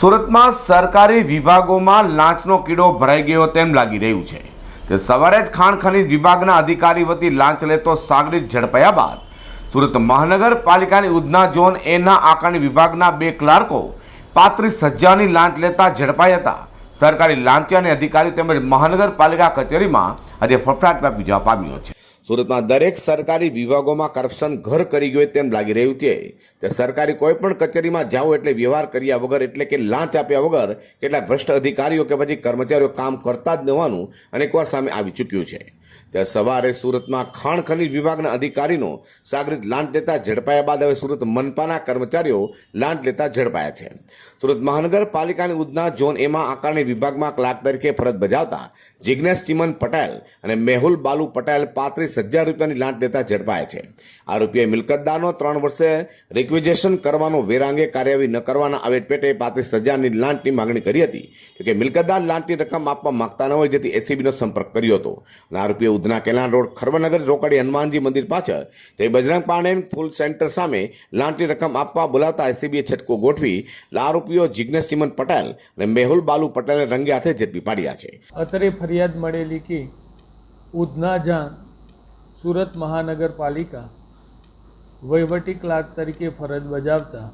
સુરતમાં સરકારી વિભાગોમાં લાંચનો કીડો ભરાઈ ગયો તેમ લાગી રહ્યું છે. તે સવારે જ ખાણ ખનીજ વિભાગના અધિકારી વતી લાંચ લેતો સાગરીત ઝડપાયા બાદ સુરત મહાનગરપાલિકાની ઉધના ઝોન એના આકારણી વિભાગના બે ક્લાર્કો પાંત્રીસ હજારની લાંચ લેતા ઝડપાયા હતા. સરકારી લાંચિયાની અધિકારી તેમજ મહાનગરપાલિકા કચેરીમાં આજે ફફડાટ વ્યાપી જવા પામ્યો છે. સુરતમાં દરેક સરકારી વિભાગોમાં કરપ્શન ઘર કરી ગયું તેમ લાગી રહ્યું છે. તે સરકારી કોઈ પણ કચેરીમાં જાઓ એટલે વ્યવહાર કર્યા વગર, એટલે કે લાંચ આપ્યા વગર કેટલાક ભ્રષ્ટ અધિકારીઓ કે પછી કર્મચારીઓ કામ કરતા જ ન હોવાનું અનેકવાર સામે આવી ચૂક્યું છે. ત્યારે સવારે સુરતમાં ખાણ ખનીજ વિભાગના અધિકારીનો સાગરીત લાંચ લેતા ઝડપાયા બાદ હવે સુરત મનપાના કર્મચારીઓ લાંચ લેતા ઝડપાયા છે. સુરત મહાનગરપાલિકાની ઉધના ઝોન એમાં આકારણી વિભાગમાં ક્લાર્ક તરીકે ફરજ બજાવતા જિજ્ઞેશ ચિમન પટેલ અને મેહુલ બાલુ પટેલ પાંત્રીસ હજાર રૂપિયાની લાંચ લેતા ઝડપાયા છે. આરોપીએ મિલકતદારનો ત્રણ વર્ષે રિક્વિઝેશન કરવાનો વેરાંગે કાર્યવાહી ન કરવાના આવેદ પેટે પાંત્રીસ હજારની લાંચની માંગણી કરી હતી. કે મિલકતદાર લાંચની રકમ આપવા માગતા ન હોય, જેથી એસીબીનો સંપર્ક કર્યો હતો. અને આરોપીએ ઉધના કેલાન રોડ ખરબનગર રોકડી હનુમાનજી મંદિર પાછળ તે બજરંગ પાંડેન ફૂલ સેન્ટર સામે લાંટી રકમ આપવા બોલાવતા એસીબીએ છટકો ગોઠવી આરોપીઓ જિજ્ઞેશ સિમન પટેલ અને મેહુલ બાલુ પટેલને રંગે હાથે ઝડપી પાડ્યા છે. અત્રે ફરિયાદ મળેલી કે ઉધના જાન સુરત મહાનગરપાલિકા વહીવટી ક્લાર્ક તરીકે ફરજ બજાવતા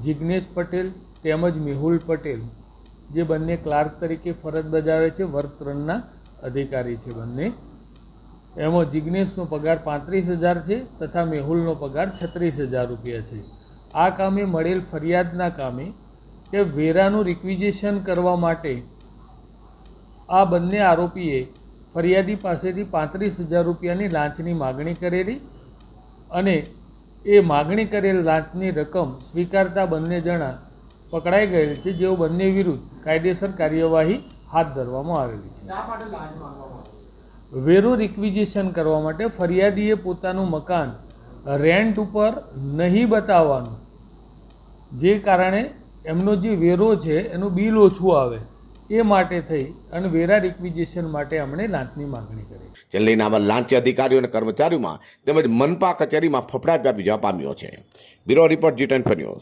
જિજ્ઞેશ પટેલ તેમજ મેહુલ પટેલ જે બંને ક્લાર્ક તરીકે ફરજ બજાવે છે વર્ગ અધિકારી છે બંને. એમાં જિજ્ઞેશનો પગાર પાંત્રીસ હજાર છે તથા મેહુલનો પગાર છત્રીસ હજાર રૂપિયા છે. આ કામે મળેલ ફરિયાદના કામે કે વેરાનું રિક્વિઝેશન કરવા માટે આ બંને આરોપીએ ફરિયાદી પાસેથી પાંત્રીસ હજાર રૂપિયાની લાંચની માગણી કરેલી અને એ માગણી કરેલ લાંચની રકમ સ્વીકારતા બંને જણા પકડાઈ ગયેલ છે જેઓ બંને વિરુદ્ધ કાયદેસર કાર્યવાહી હાથ ધરવામાં આવેલી છે. વેરો રિક્વિઝિશન કરવા માટે ફરિયાદીએ પોતાનું મકાન રેન્ટ ઉપર નહીં બતાવવાનું. જે કારણે એમનો જે વેરો છે એનું બિલ ઓછું આવે. એ માટે થઈ અને વેરા રિક્વિઝિશન માટે અમને લાંચની માગણી કરી. જેને લઈને આવા લાંચી અધિકારીઓ અને કર્મચારીઓમાં તેમજ મનપા કચેરીમાં ફફડાટ વ્યાપી જવા પામ્યો છે. Bureau report G ten news.